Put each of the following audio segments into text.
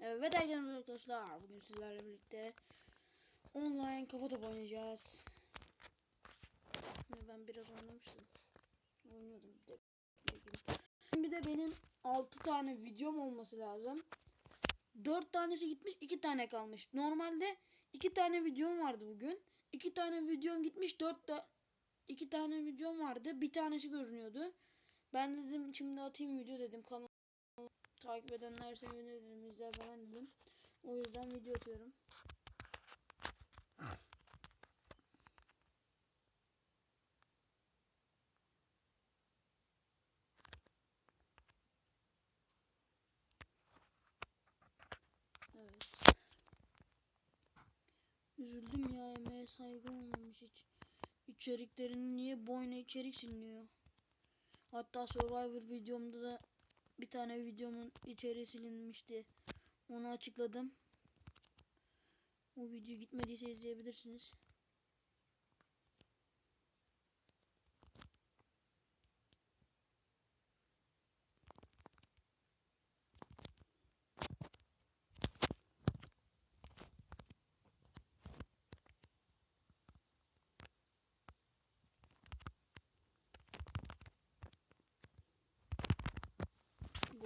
Evet arkadaşlar bugün sizlerle birlikte online kafa topu oynayacağız. Ben biraz oynamıştım. Oynuyordum bir de. Bir de benim 6 tane videom olması lazım. 4 tanesi gitmiş 2 tane kalmış. Normalde 2 tane videom vardı bugün. 2 tane videom gitmiş 4 da 2 tane videom vardı. Bir tanesi görünüyordu. Ben dedim şimdi atayım video dedim. Kanal takip edenler sevinir dedim. izler falan dedim. O yüzden video atıyorum. Üzüldüm ya emeğe saygı olmamış hiç. İçeriklerini niye boyuna içerik siliniyor? Hatta Survivor videomda da bir tane videomun içeriği silinmişti. Onu açıkladım. O video gitmediyse izleyebilirsiniz.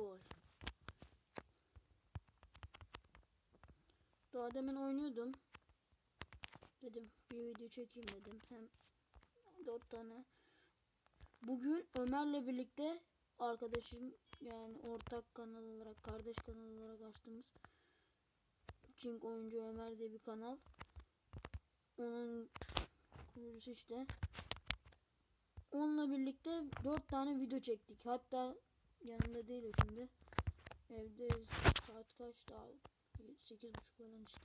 Gol. Daha demin oynuyordum. Dedim bir video çekeyim dedim. Hem dört tane. Bugün Ömer'le birlikte arkadaşım yani ortak kanal olarak kardeş kanal olarak açtığımız King Oyuncu Ömer diye bir kanal. Onun kurucusu işte. Onunla birlikte dört tane video çektik. Hatta yanında değil şimdi. Evde saat kaç daha? Sekiz buçuk falan işte.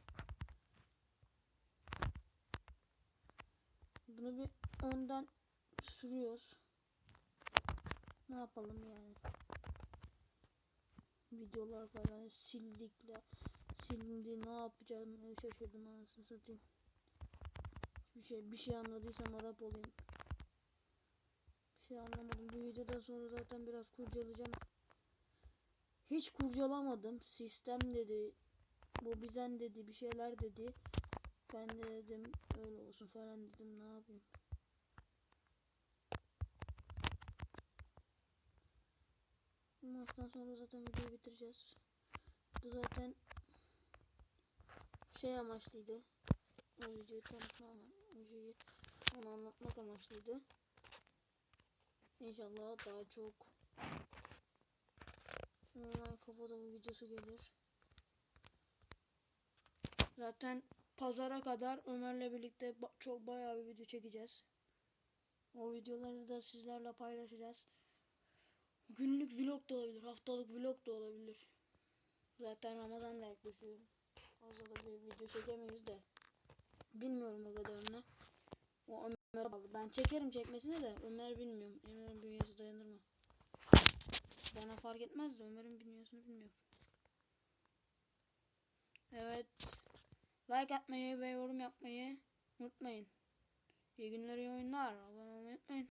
Bunu bir önden sürüyoruz. Ne yapalım yani? Videolar falan sildikle silindi ne yapacağım şaşırdım anasını satayım. Bir şey bir şey anladıysam Arap olayım. Şey anlamadım. Bu videodan sonra zaten biraz kurcalayacağım. Hiç kurcalamadım. Sistem dedi. Bu bizden dedi. Bir şeyler dedi. Ben de dedim öyle olsun falan dedim. Ne yapayım? Bu maçtan sonra zaten videoyu bitireceğiz. Bu zaten şey amaçlıydı. O videoyu tanıtma videoyu onu anlatmak amaçlıydı. İnşallah daha çok online kafada bu videosu gelir. Zaten pazara kadar Ömer'le birlikte ba- çok bayağı bir video çekeceğiz. O videoları da sizlerle paylaşacağız. Günlük vlog da olabilir, haftalık vlog da olabilir. Zaten Ramazan da yaklaşıyor. Fazla da bir video çekemeyiz de. Bilmiyorum o kadarını. O Ömer aldı. Ben çekerim çekmesini de Ömer bilmiyorum. Ömer'in bünyesi dayanır mı? Bana fark etmez de Ömer'in bünyesini bilmiyorum. Evet. Like atmayı ve yorum yapmayı unutmayın. İyi günler, iyi oyunlar. Abone olmayı unutmayın.